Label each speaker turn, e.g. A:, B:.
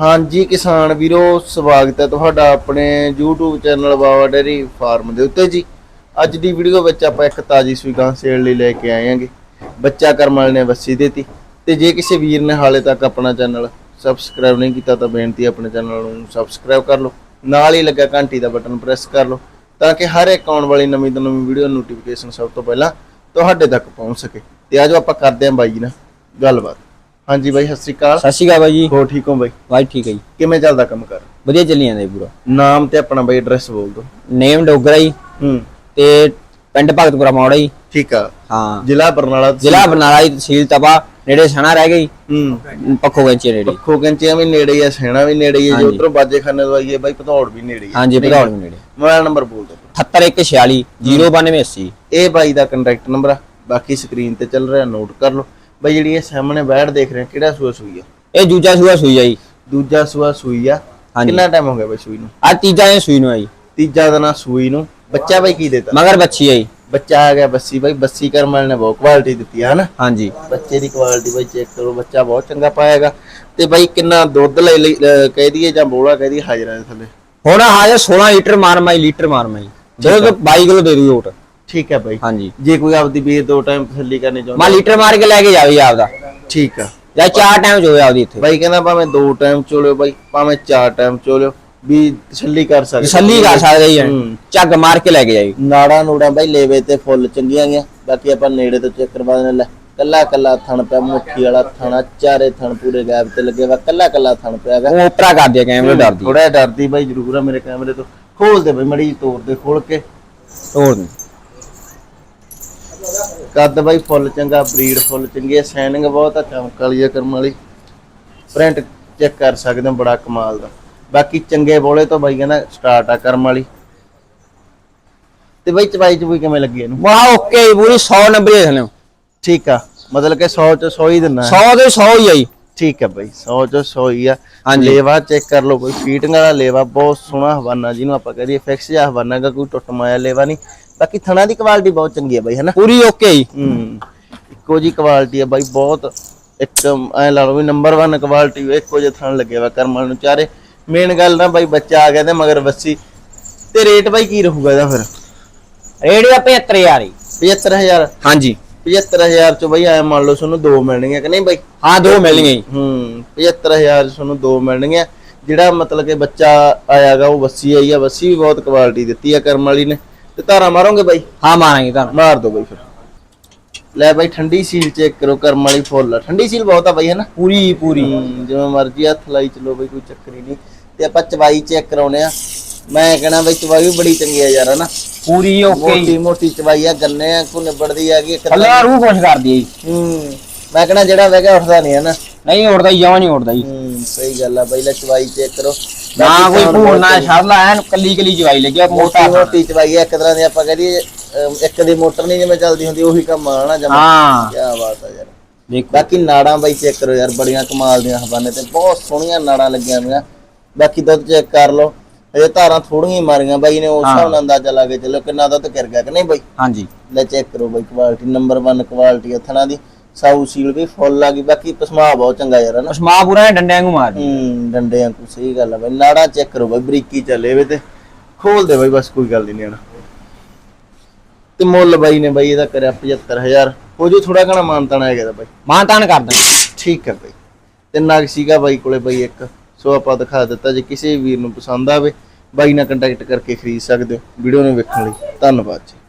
A: ਹਾਂਜੀ ਕਿਸਾਨ ਵੀਰੋ, ਸਵਾਗਤ ਹੈ ਤੁਹਾਡਾ ਆਪਣੇ YouTube channel Bawa dairy farm ਦੇ ਉੱਤੇ ਜੀ। ਅੱਜ ਦੀ ਵੀਡੀਓ ਵਿੱਚ ਆਪਾਂ ਇੱਕ ਤਾਜੀ ਸੂਈ ਗਾਂ ਸੇਲ ਲਈ ਲੈ ਕੇ ਆਏ ਹਾਂਗੇ ਬੱਚਾ ਕਰਮ ਵਾਲੇ ਨੇ ਵੱਸੀ ਦਿੱਤੀ। ਤੇ ਜੇ ਕਿਸੇ ਵੀਰ ਨੇ ਹਾਲੇ ਤੱਕ ਆਪਣਾ ਚੈਨਲ ਸਬਸਕ੍ਰਾਈਬ ਨਹੀਂ ਕੀਤਾ ਤਾਂ ਬੇਨਤੀ ਆਪਣੇ ਚੈਨਲ ਨੂੰ ਸਬਸਕ੍ਰਾਈਬ ਕਰ ਲਓ। ਨਾਲ ਹੀ ਲੱਗਾ ਘੰਟੀ ਦਾ ਬਟਨ ਪ੍ਰੈਸ ਕਰ ਲਓ ਤਾਂ ਕਿ ਹਰ ਇੱਕ ਆਉਣ ਵਾਲੀ ਨਵੀਂ ਤੋਂ ਨਵੀਂ ਵੀਡੀਓ ਨੋਟੀਫਿਕੇਸ਼ਨ ਸਭ ਤੋਂ ਪਹਿਲਾਂ ਤੁਹਾਡੇ ਤੱਕ ਪਹੁੰਚ ਸਕੇ। ਤੇ ਆਜੋ ਆਪਾਂ ਕਰਦੇ ਹਾਂ ਬਾਈ ਜੀ ਨਾਲ ਗੱਲਬਾਤ। ਹਾਂਜੀ ਬਾਈ ਸਤਿ ਸ਼੍ਰੀ ਅਕਾਲ।
B: ਸਤਿ ਸ਼੍ਰੀ ਅਕਾਲ ਬਾਈ ਜੀ।
A: ਹੋ ਠੀਕ ਹੋ ਬਾਈ?
B: ਵਾਈ ਠੀਕ ਹੈ ਜੀ।
A: ਕਿਵੇਂ ਚੱਲਦਾ ਕੰਮ ਕਰ
B: ਵਧੀਆ ਚੱਲੀ ਜਾਂਦਾ ਜੀ ਪੂਰਾ।
A: ਨਾਮ ਤੇ ਆਪਣਾ ਬਾਈ ਐਡਰੈਸ ਬੋਲ ਦੋ
B: ਨੇਮ ਡੋਗਰਾ ਜੀ।
A: ਹੂੰ।
B: ਤੇ ਪਿੰਡ ਭਗਤਪੁਰਾ ਮੋੜਾ ਜੀ।
A: ਠੀਕ ਆ।
B: ਹਾਂ।
A: ਜ਼ਿਲ੍ਹਾ ਬਰਨਾਲਾ
B: ਜ਼ਿਲ੍ਹਾ ਬਰਨਾਲਾ ਜੀ ਤਹਿਸੀਲ ਤਪਾ। ਨੇੜੇ ਸਣਾ ਰਹਿ ਗਈ।
A: ਹੂੰ।
B: ਪੱਖੋ ਗੰਚੀ ਨੇੜੇ।
A: ਪੱਖੋ ਕੰਚੀਆਂ ਵੀ ਨੇੜੇ ਆ ਸੈਣਾ ਵੀ ਨੇੜੇ ਆ। ਜੇ। ਉਧਰੋਂ ਬਾਜੇ ਖਾਨੇ ਤੋਂ ਆਈਏ ਬਾਈ ਭਦੌੜ ਵੀ ਨੇੜੇ ਆ।
B: ਹਾਂਜੀ ਭਦੌੜ ਵੀ ਨੇੜੇ
A: ਮੋਬਾਈਲ ਨੰਬਰ ਬੋਲ ਦੋ
B: 78146 09280
A: ਇਹ ਬਾਈ ਦਾ ਕੰਟੈਕਟ ਨੰਬਰ ਆ। ਬਾਕੀ ਸਕਰੀਨ ਤੇ ਚੱਲ ਰਿਹਾ ਨੋਟ ਕਰ ਲਓ। ਬਾਈ ਜਿਹੜੀ ਇਹ ਸਾਹਮਣੇ ਬੈਠ ਦੇਖ ਰਹੇ ਕਿਹੜਾ ਸੂਆ ਸੂਈ ਆ?
B: ਇਹ ਦੂਜਾ ਸੂਆ ਸੂਈ ਆ ਜੀ।
A: ਦੂਜਾ ਸੂਆ ਸੂਈ ਆ।
B: ਹਾਂਜੀ।
A: ਕਿੰਨਾ ਟਾਈਮ ਹੋ ਗਿਆ ਬਾਈ ਸੂਈ ਨੂੰ?
B: ਆ ਤੀਜਾ ਇਹ ਸੂਈ ਨੂੰ ਆ ਜੀ।
A: ਤੀਜਾ ਦਿਨ ਸੂਈ ਨੂੰ। ਬੱਚਾ ਬਾਈ ਕੀ ਦੇਤਾ?
B: ਮਗਰ ਬੱਚੀ ਆ ਜੀ।
A: ਬੱਚਾ ਆ ਗਿਆ ਬੱਸੀ ਬਾਈ। ਬੱਸੀ ਕਰਮ ਵਾਲੇ ਨੇ ਬਹੁਤ ਕੁਆਲਿਟੀ ਦਿੱਤੀ ਹੈ ਹਨਾ?
B: ਹਾਂਜੀ।
A: ਬੱਚੇ ਦੀ ਕੁਆਲਿਟੀ ਬਾਈ ਚੈੱਕ ਕਰੋ ਬੱਚਾ ਬਹੁਤ ਚੰਗਾ ਪਾਏਗਾ ਤੇ ਬਾਈ ਕਿੰਨਾ ਦੁੱਧ ਲੈ ਲਈ ਕਹਿ ਦਈਏ ਜਾਂ ਬੋਲਾ ਕਹਿ ਦਈਏ ਹਾਜ਼ਰਾਂ ਦੇ ਥੱਲੇ?
B: ਹੁਣ ਹਾਜ਼ਰ 16 ਲੀਟਰ ਮਾਰ ਮਾਈ ਲੀਟਰ ਮਾਰ ਮਾਈ। ਦੁੱਧ 22 ਕਿਲੋ ਦੇ ਦੂ ਓਟ।
A: ਠੀਕ ਹੈ ਬਾਈ।
B: ਹਾਂਜੀ।
A: ਜੇ ਕੋਈ ਆਪਦੀ ਵੀਰ ਦੋ ਟਾਈਮ ਤਸੱਲੀ ਕਰਨੀ ਚਾਹੁੰਦਾ
B: ਮੈਂ ਲੀਟਰ ਮਾਰ ਕੇ ਲੈ ਕੇ ਜਾਵੇ ਆਪਦਾ।
A: ਠੀਕ ਆ।
B: ਜਾਂ ਚਾਰ ਟਾਈਮ ਜੋਵੇ ਆਪਦੀ ਇੱਥੇ।
A: ਬਾਈ ਕਹਿੰਦਾ ਭਾਵੇਂ ਦੋ ਟਾਈਮ ਚੋਲਿਓ ਬਾਈ ਭਾਵੇਂ ਚਾਰ ਟਾਈਮ ਚੋਲਿਓ ਵੀ ਤਸੱਲੀ ਕਰ ਸਕਦੇ।
B: ਤਸੱਲੀ ਕਰ ਸਕਦੇ
A: ਹੂੰ।
B: ਝੱਗ ਮਾਰ ਕੇ ਲੈ ਕੇ ਜਾਈ
A: ਨਾੜਾ ਨੂੜਾ ਬਾਈ ਲੇਵੇ ਤੇ ਫੁੱਲ ਚੰਗੀਆਂ ਗਿਆ ਬਾਕੀ ਆਪਾਂ ਨੇੜੇ ਤੋਂ ਚੈੱਕ ਕਰਵਾ ਦੇਣਾ ਲੈ ਕੱਲਾ ਕੱਲਾ ਥਣ ਪਿਆ ਮੁੱਠੀ ਵਾਲਾ ਥਣਾ ਚਾਰੇ ਥਣ ਪੂਰੇ ਗੈਪ ਤੇ ਲੱਗੇ ਵਾ। ਕੱਲਾ ਕੱਲਾ ਥਣ ਪਿਆਗਾ
B: ਉਹ ਉਪਰਾ ਕਰ ਦਿਆ ਕੈਮਰੇ ਡਰਦੀ।
A: ਥੋੜਾ ਡਰਦੀ ਬਾਈ ਜ਼ਰੂਰ ਆ ਮੇਰੇ ਕੈਮਰੇ ਤੋਂ। ਖੋਲ ਦੇ ਬਾਈ ਮੜੀ ਤੋੜ ਦੇ ਖੋਲ ਕੇ।
B: ਤੋੜ ਦੇ।
A: ਕੱਦ ਬਾਈ ਫੁੱਲ ਚੰਗਾ ਬਰੀਡ ਫੁੱਲ ਚੰਗੀ ਹੈ ਸਾਈਨਿੰਗ ਬਹੁਤ ਆ ਚਮਕ ਵਾਲੀ ਆ ਕਰਮ ਵਾਲੀ। ਪ੍ਰਿੰਟ ਚੈੱਕ ਕਰ ਸਕਦੇ ਹੋ ਬੜਾ ਕਮਾਲ ਦਾ। ਬਾਕੀ ਚੰਗੇ ਬੋਲੇ ਤੋਂ ਬਾਈ ਕਹਿੰਦਾ ਸਟਾਰਟ ਆ ਕਰਮ ਵਾਲੀ। ਤੇ ਬਾਈ ਚਵਾਈ ਚ ਵੀ ਕਿਵੇਂ ਲੱਗੀ ਇਹਨੂੰ?
B: ਵਾਹ ਓਕੇ ਪੂਰੀ 100 ਨੰਬਰ ਦੇ
A: ਠੀਕ ਆ ਮਤਲਬ ਕਿ 100 ਚ 100 ਹੀ ਦਿੰਨਾ ਹੈ।
B: 100 ਦੇ 100 ਹੀ ਆਈ
A: ਠੀਕ ਆ ਬਾਈ 100 ਚ 100 ਹੀ ਆ। ਲੇਵਾ ਚੈੱਕ ਕਰ ਲਓ ਕੋਈ ਫੀਟਿੰਗ ਵਾਲਾ ਲੇਵਾ ਬਹੁਤ ਸੋਹਣਾ ਹਵਾਨਾ ਜਿਹਨੂੰ ਆਪਾਂ ਕਹਦੇ ਫਿਕਸ ਜਿਹਾ ਹਵਾਨਾ ਗਾ ਕੋਈ ਟੁੱਟ ਮਾਇਆ ਲੇਵਾ ਨਹੀਂ। ਬਾਕੀ ਥਣਾ ਦੀ ਕੁਆਲਿਟੀ ਬਹੁਤ ਚੰਗੀ ਆ ਬਾਈ ਹਨਾ
B: ਪੂਰੀ ਓਕੇ ਜੀ।
A: ਹੂੰ ਇੱਕੋ ਜੀ ਕੁਆਲਿਟੀ ਆ ਬਾਈ ਬਹੁਤ ਇੱਕ ਐ ਲਾ ਲਓ ਵੀ ਨੰਬਰ 1 ਕੁਆਲਿਟੀ ਇੱਕੋ ਜਿਹਾ ਥਣ ਲੱਗਿਆ ਵਾ ਕਰਮਾਂ ਨੂੰ ਚਾਰੇ। ਮੇਨ ਗੱਲ ਨਾ ਬਾਈ ਬੱਚਾ ਆ ਗਿਆ ਤੇ ਮਗਰ ਵੱਸੀ। ਤੇ ਰੇਟ ਬਾਈ ਕੀ ਰਹੂਗਾ ਇਹਦਾ ਫਿਰ?
B: ਰੇਟ ਦਾ 75000 ਜੀ।
A: 75000
B: ਹਾਂਜੀ।
A: 75000 ਚ ਬਾਈ ਐ ਮੰਨ ਲਓ ਤੁਹਾਨੂੰ ਦੋ ਮਿਲਣਗੇ ਕਿ ਨਹੀਂ ਬਾਈ?
B: ਹਾਂ ਦੋ ਮਿਲਣਗੇ ਜੀ।
A: ਹੂੰ 75000 ਚ ਤੁਹਾਨੂੰ ਦੋ ਮਿਲਣਗੇ ਜਿਹੜਾ ਮਤਲਬ ਕਿ ਬੱਚਾ ਆਇਆਗਾ ਉਹ ਵੱਸੀ ਆਈ ਆ ਵੱਸੀ ਵੀ ਬਹੁਤ ਕੁਆਲਿਟੀ ਦਿੱਤੀ ਆ ਕਰਮ ਵਾਲੀ ਨੇ। ਤੇ ਧਾਰਾ ਮਾਰੋਗੇ ਬਾਈ?
B: ਹਾਂ ਮਾਰਾਂਗੇ ਤੁਹਾਨੂੰ
A: ਮਾਰ ਦੋ ਬਾਈ ਫਿਰ। ਲੈ ਬਾਈ ਠੰਡੀ ਸੀਲ ਚੈੱਕ ਕਰੋ ਕਰਮ ਵਾਲੀ ਫੁੱਲ। ਆ ਠੰਡੀ ਸੀਲ ਬਹੁਤ ਆ ਬਾਈ ਹੈ ਨਾ?
B: ਪੂਰੀ ਪੂਰੀ।
A: ਜਿਵੇਂ ਮਰਜ਼ੀ ਹੱਥ ਲਾਈ ਚਲੋ ਬਈ ਕੋਈ ਚੱਕਰ ਹੀ ਨਹੀਂ। ਤੇ ਆਪਾਂ ਚਵਾਈ ਚੈੱਕ ਕਰਾਉਨੇ ਆ। ਮੈਂ ਕਹਣਾ ਬਈ ਚਵਾਈ ਵੀ ਬੜੀ ਚੰਗੀ ਆ ਯਾਰ ਹਨਾ
B: ਪੂਰੀ ਓਕੇ
A: ਮੋਟੀ ਮੋਟੀ ਚਵਾਈ ਆ ਗੰਨੇ ਆ ਕੋ ਨਿਬੜਦੀ ਆ ਗਈ ਇੱਕ ਤਾਂ-
B: ਰੂਹ ਖੁਸ਼ ਕਰਦੀ ਹੈ ਜੀ।
A: ਹੂੰ ਮੈਂ ਕਹਣਾ ਜਿਹੜਾ ਵੈਗਾ ਉੱਠਦਾ ਨਹੀਂ ਹਨਾ
B: ਨਹੀਂ ਉੜਦਾ ਜਮਾ ਨਹੀਂ ਉੜਦਾ ਜੀ।
A: ਹੂੰ ਸਹੀ ਗੱਲ ਆ ਬਈ ਲੈ ਚਵਾਈ ਚੈੱਕ ਕਰੋ।
B: ਨਾ ਕੋਈ
A: ਬਹੁਤ
B: ਨਾ। ਛੜਦਾ ਐਨ ਕੱਲੀ ਕੱਲੀ ਜਵਾਈ ਲੱਗਿਆ
A: ਮੋਟੀ
B: ਮੋਟਾ
A: ਮੋਟੀ ਚਵਾਈ ਆ ਇੱਕ ਤਰ੍ਹਾਂ ਦੀ ਆਪਾਂ ਕਹਦੀਏ ਅਮ, ਇੱਕ ਦੀ ਮੋਟਰ ਨਹੀਂ ਜਿਵੇਂ ਚੱਲਦੀ ਹੁੰਦੀ ਉਹੀ ਕੰਮ ਆ ਨਾ ਜਮਾ।
B: ਹਾਂ।
A: ਕੀ ਬਾਤ ਆ ਯਾਰ।
B: ਦੇਖੋ।
A: ਬਾਕੀ ਨਾੜਾਂ ਬਾਈ ਚੈੱਕ ਕਰੋ ਯਾਰ ਬੜੀਆਂ ਕਮਾਲ ਦੀਆਂ ਹਵਾਨੇ ਤੇ ਬਹੁਤ ਸੋਹਣੀਆਂ ਨਾੜਾਂ ਲੱਗੀਆਂ ਹੋਈਆਂ। ਬਾਕੀ ਦੁੱਧ ਚੈੱਕ ਕਰ ਲਓ। ਇਹ ਧਾਰਾਂ ਥੋੜੀਆਂ ਹੀ ਮਾਰੀਆਂ ਬਾਈ ਨੇ ਉਸ
B: ਹਾਂ।
A: ਹਿਸਾਬ ਨਾਲ ਅੰਦਾਜ਼ਾ ਲਾ ਕੇ ਚੱਲੋ ਕਿੰਨਾ ਦੁੱਧ ਕਰ ਗਿਆ ਕਿ ਨਹੀਂ ਬਾਈ?
B: ਹਾਂਜੀ।
A: ਲੈ ਚੈੱਕ ਕਰੋ ਬਾਈ ਕੁਆਲਿਟੀ ਨੰਬਰ 1 ਕੁਆਲਿਟੀ ਹੱਥਣਾ ਦੀ ਸਾਊ ਸੀਲ ਵੀ ਫੁੱਲ ਆ ਗਈ ਬਾਕੀ ਪਸਮਾ ਬਹੁਤ ਚੰਗਾ ਯਾਰ ਹਨਾ
B: ਉਸਮਾ ਪੂਰਾ ਐਨ ਡੰਡਿਆਂ ਨੂੰ ਮਾਰਦੀ।
A: ਹੂੰ ਡੰਡੇ ਅੰਕੂ ਸਹੀ ਗੱਲ ਆ ਬਾਈ ਨਾੜਾਂ ਚੈੱਕ ਕਰੋ ਬਾਈ ਬਰੀਕੀ ਚੱਲੇ ਵੇ ਤੇ। ਖੋਲ ਦੇ ਬਾਈ ਬਸ ਕੋਈ ਗੱਲ ਨਹੀਂ ਨਿਆਣਾ। ਤੇ ਮੁੱਲ ਬਾਈ ਨੇ ਬਾਈ ਇਹਦਾ ਕਰਿਆ 75000 ਉਹ ਜੋ ਥੋੜਾ ਘਣਾ ਮਾਨਤਾਣਾ ਹੈਗਾ ਦਾ ਬਾਈ।
B: ਮਾਂ ਤਾਨ ਕਰ ਦਾਂ
A: ਠੀਕ ਹੈ ਬਾਈ। ਤੇ ਨਗ ਸੀਗਾ ਬਾਈ ਕੋਲੇ ਬਾਈ ਇੱਕ। ਸੋ ਆਪਾਂ ਦਿਖਾ ਦਿੱਤਾ ਜੇ ਕਿਸੇ ਵੀਰ ਨੂੰ ਪਸੰਦ ਆਵੇ, ਬਾਈ ਨਾਲ ਕੰਟੈਕਟ ਕਰਕੇ ਖਰੀਦ ਸਕਦੇ ਹੋ। ਵੀਡੀਓ ਨੂੰ ਵੇਖਣ ਲਈ ਧੰਨਵਾਦ ਜੀ।